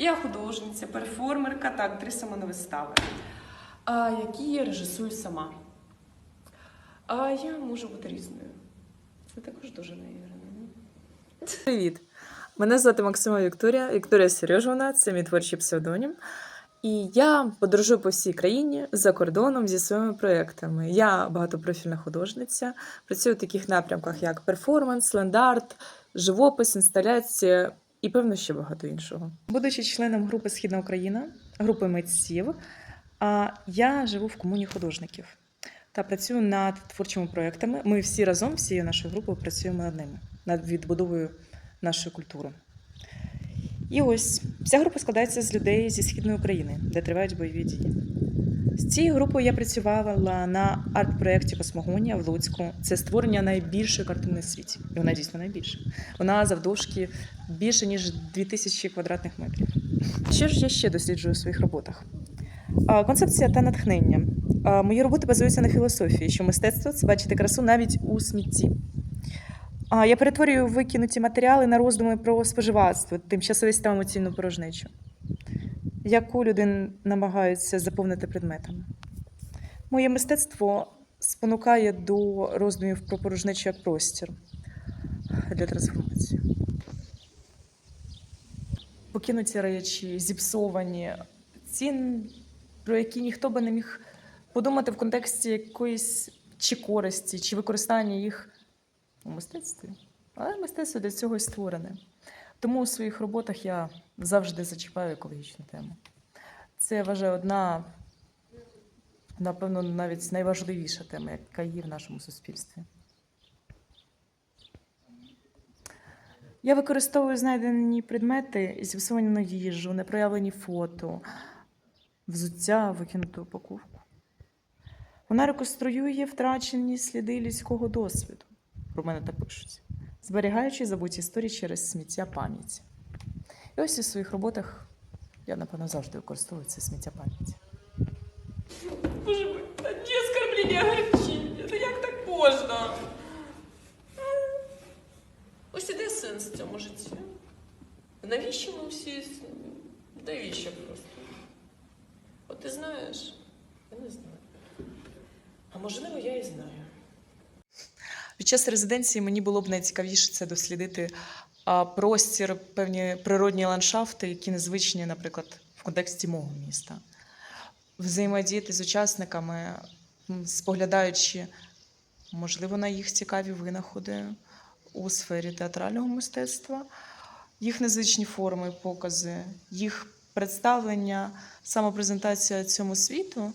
Я художниця, перформерка та актриса моновистави, які я режисую сама. А я можу бути різною. Це також дуже невірно. Привіт! Мене звати Максима Вікторія, Вікторія Сережовна, це мій творчий псевдонім. І я подорожую по всій країні за кордоном зі своїми проєктами. Я багатопрофільна художниця, працюю в таких напрямках, як перформанс, ленд-арт, живопис, інсталяція і певно ще багато іншого. Будучи членом групи Східна Україна, групи митців, я живу в комуні художників та працюю над творчими проєктами. Ми всі разом, всією нашою групою, працюємо над ними, над відбудовою нашої культури. І ось вся група складається з людей зі східної України, де тривають бойові дії. З цією групою я працювала на арт-проєкті Космогонія в Луцьку. Це створення найбільшої картини в світі. І вона дійсно найбільша. Вона завдовжки більше ніж 2000 квадратних метрів. Що ж я ще досліджую у своїх роботах? Концепція та натхнення. Мої роботи базуються на філософії, що мистецтво це бачити красу навіть у смітті. Я перетворюю викинуті матеріали на роздуми про споживацтво, тимчасовість та емоційну порожнечу, яку люди намагаються заповнити предметами. Моє мистецтво спонукає до роздумів про порожнечу як простір для трансформації. Покинуті речі, зіпсовані, ці, про які ніхто би не міг подумати в контексті якоїсь чи користі, чи використання їх у мистецтві. Але мистецтво для цього і створене. Тому у своїх роботах я завжди зачіпаю екологічну тему. Це я вважаю одна, напевно, навіть найважливіша тема, яка є в нашому суспільстві. Я використовую знайдені предмети, зіпсовану їжу, непроявлені фото, взуття, викинуту упаковку. Вона реконструює втрачені сліди людського досвіду про мене так пишуть, зберігаючи забуті історії через сміття пам'яті. І ось у своїх роботах я, напевно, завжди використовую це сміття пам'яті. Боже мой, одні оскорблення гарчі. Ну як так можна? Ось іде сенс в цьому житті. Навіщо ми всі? Навіщо просто? От ти знаєш? Я не знаю. А можливо, я і знаю. Під час резиденції мені було б найцікавіше це дослідити простір, певні природні ландшафти, які незвичні, наприклад, в контексті мого міста. Взаємодіяти з учасниками, споглядаючи, можливо, на їх цікаві винаходи у сфері театрального мистецтва, їх незвичні форми, покази, їх представлення, самопрезентація цьому світу.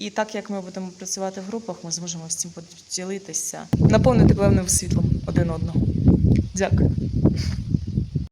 І так як ми будемо працювати в групах, ми зможемо з цим поділитися, наповнити певним світлом один одного. Дякую.